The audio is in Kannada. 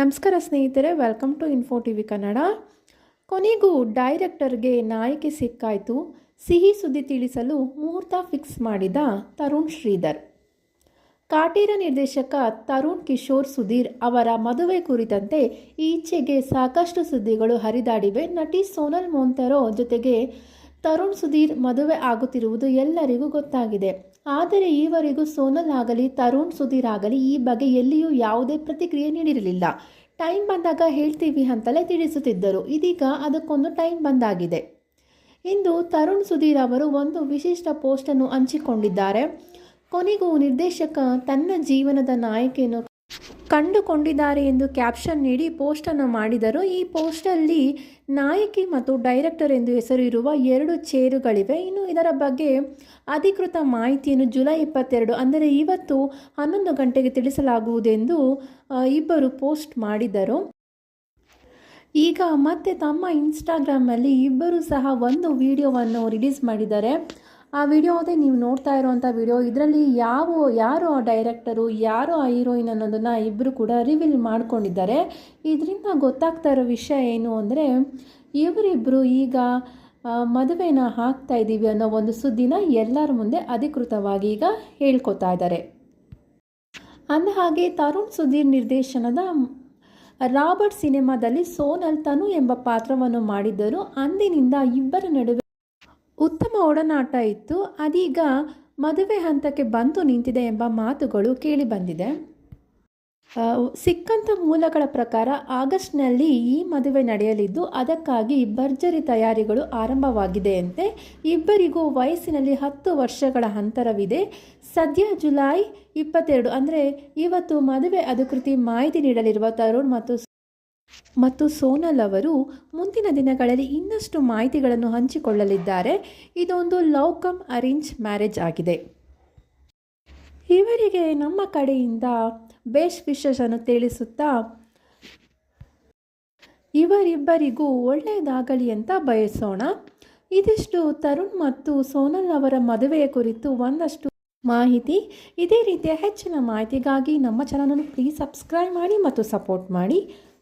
ನಮಸ್ಕಾರ ಸ್ನೇಹಿತರೆ welcome to Info T V Kannada ಕೊನೆಗೂ ಡೈರೆಕ್ಟರ್ಗೆ ನಾಯಕಿ ಸಿಕ್ಕಾಯಿತು. ಸಿಹಿ ಸುದ್ದಿ ತಿಳಿಸಲು ಮುಹೂರ್ತ ಫಿಕ್ಸ್ ಮಾಡಿದ ತರುಣ್ ಶ್ರೀಧರ್. ಕಾಟೀರ ನಿರ್ದೇಶಕ ತರುಣ್ ಕಿಶೋರ್ ಸುಧೀರ್ ಅವರ ಮದುವೆ ಕುರಿತಂತೆ ಈಚೆಗೆ ಸಾಕಷ್ಟು ಸುದ್ದಿಗಳು ಹರಿದಾಡಿವೆ. ನಟಿ ಸೋನಲ್ ಮೊಂತರೋ ಜೊತೆಗೆ ತರುಣ್ ಸುಧೀರ್ ಮದುವೆ ಆಗುತ್ತಿರುವುದು ಎಲ್ಲರಿಗೂ ಗೊತ್ತಾಗಿದೆ. ಆದರೆ ಈವರೆಗೂ ಸೋನಲ್ ಆಗಲಿ ತರುಣ್ ಸುಧೀರ್ ಆಗಲಿ ಈ ಬಗ್ಗೆ ಎಲ್ಲಿಯೂ ಯಾವುದೇ ಪ್ರತಿಕ್ರಿಯೆ ನೀಡಿರಲಿಲ್ಲ. ಟೈಮ್ ಬಂದಾಗ ಹೇಳ್ತೀವಿ ಅಂತಲೇ ತಿಳಿಸುತ್ತಿದ್ದರು. ಇದೀಗ ಅದಕ್ಕೊಂದು ಟೈಮ್ ಬಂದಾಗಿದೆ. ಇಂದು ತರುಣ್ ಸುಧೀರ್ ಅವರು ಒಂದು ವಿಶಿಷ್ಟ ಪೋಸ್ಟನ್ನು ಹಂಚಿಕೊಂಡಿದ್ದಾರೆ. ಕೊನೆಗೂ ನಿರ್ದೇಶಕ ತನ್ನ ಜೀವನದ ನಾಯಕಿಯನ್ನು ಕಂಡುಕೊಂಡಿದ್ದಾರೆ ಎಂದು ಕ್ಯಾಪ್ಷನ್ ನೀಡಿ ಪೋಸ್ಟನ್ನು ಮಾಡಿದರು. ಈ ಪೋಸ್ಟಲ್ಲಿ ನಾಯಕಿ ಮತ್ತು ಡೈರೆಕ್ಟರ್ ಎಂದು ಹೆಸರು ಇರುವ ಎರಡು ಚೇರುಗಳಿವೆ. ಇನ್ನು ಇದರ ಬಗ್ಗೆ ಅಧಿಕೃತ ಮಾಹಿತಿಯನ್ನು ಜುಲೈ ಇಪ್ಪತ್ತೆರಡು, ಅಂದರೆ ಇವತ್ತು ಹನ್ನೊಂದು ಗಂಟೆಗೆ ತಿಳಿಸಲಾಗುವುದೆಂದು ಇಬ್ಬರು ಪೋಸ್ಟ್ ಮಾಡಿದರು. ಈಗ ಮತ್ತೆ ತಮ್ಮ ಇನ್ಸ್ಟಾಗ್ರಾಮಲ್ಲಿ ಇಬ್ಬರು ಸಹ ಒಂದು ವಿಡಿಯೋವನ್ನು ರಿಲೀಸ್ ಮಾಡಿದ್ದಾರೆ. ಆ ವಿಡಿಯೋ ಅದೇ ನೀವು ನೋಡ್ತಾ ಇರೋವಂಥ ವಿಡಿಯೋ. ಇದರಲ್ಲಿ ಯಾವ, ಯಾರು ಆ ಡೈರೆಕ್ಟರು, ಯಾರು ಆ ಹೀರೋಯಿನ್ ಅನ್ನೋದನ್ನು ಇಬ್ಬರು ಕೂಡ ರಿವೀಲ್ ಮಾಡ್ಕೊಂಡಿದ್ದಾರೆ. ಇದರಿಂದ ಗೊತ್ತಾಗ್ತಾ ಇರೋ ವಿಷಯ ಏನು ಅಂದರೆ ಇವರಿಬ್ಬರು ಈಗ ಮದುವೆನ ಹಾಕ್ತಾ ಇದ್ದೀವಿ ಅನ್ನೋ ಒಂದು ಸುದ್ದಿನ ಎಲ್ಲರ ಮುಂದೆ ಅಧಿಕೃತವಾಗಿ ಈಗ ಹೇಳ್ಕೊತಾ ಇದ್ದಾರೆ. ಅಂದ ಹಾಗೆ ತರುಣ್ ಸುಧೀರ್ ನಿರ್ದೇಶನದ ರಾಬರ್ಟ್ ಸಿನಿಮಾದಲ್ಲಿ ಸೋನಲ್ ತನು ಎಂಬ ಪಾತ್ರವನ್ನು ಮಾಡಿದ್ದರು. ಅಂದಿನಿಂದ ಇಬ್ಬರ ನಡುವೆ ಉತ್ತಮ ಒಡನಾಟ ಇತ್ತು. ಅದೀಗ ಮದುವೆ ಹಂತಕ್ಕೆ ಬಂದು ನಿಂತಿದೆ ಎಂಬ ಮಾತುಗಳು ಕೇಳಿಬಂದಿದೆ ಬಂದಿದೆ. ಸಿಕ್ಕಂಥ ಮೂಲಗಳ ಪ್ರಕಾರ ಆಗಸ್ಟ್ನಲ್ಲಿ ಈ ಮದುವೆ ನಡೆಯಲಿದ್ದು, ಅದಕ್ಕಾಗಿ ಭರ್ಜರಿ ತಯಾರಿಗಳು ಆರಂಭವಾಗಿದೆಯಂತೆ. ಇಬ್ಬರಿಗೂ ವಯಸ್ಸಿನಲ್ಲಿ ಹತ್ತು ವರ್ಷಗಳ ಅಂತರವಿದೆ. ಸದ್ಯ ಜುಲೈ ಇಪ್ಪತ್ತೆರಡು, ಅಂದರೆ ಇವತ್ತು ಮದುವೆ ಅಧಿಕೃತಿ ಮಾಹಿತಿ ನೀಡಲಿರುವ ತರುಣ್ ಮತ್ತು ಮತ್ತು ಸೋನಲ್ ಅವರು ಮುಂದಿನ ದಿನಗಳಲ್ಲಿ ಇನ್ನಷ್ಟು ಮಾಹಿತಿಗಳನ್ನು ಹಂಚಿಕೊಳ್ಳಲಿದ್ದಾರೆ. ಇದೊಂದು ಲವ್ ಕಮ್ ಅರೇಂಜ್ ಮ್ಯಾರೇಜ್ ಆಗಿದೆ. ಇವರಿಗೆ ನಮ್ಮ ಕಡೆಯಿಂದ ಬೇಷ್ ಅನ್ನು ತಿಳಿಸುತ್ತಾ, ಇವರಿಬ್ಬರಿಗೂ ಒಳ್ಳೆಯದಾಗಲಿ ಅಂತ ಬಯಸೋಣ. ಇದಿಷ್ಟು ತರುಣ್ ಮತ್ತು ಸೋನಲ್ ಅವರ ಮದುವೆಯ ಕುರಿತು ಒಂದಷ್ಟು ಮಾಹಿತಿ. ಇದೇ ರೀತಿಯ ಹೆಚ್ಚಿನ ಮಾಹಿತಿಗಾಗಿ ನಮ್ಮ ಚಾನಲನ್ನು ಪ್ಲೀಸ್ ಸಬ್ಸ್ಕ್ರೈಬ್ ಮಾಡಿ ಮತ್ತು ಸಪೋರ್ಟ್ ಮಾಡಿ.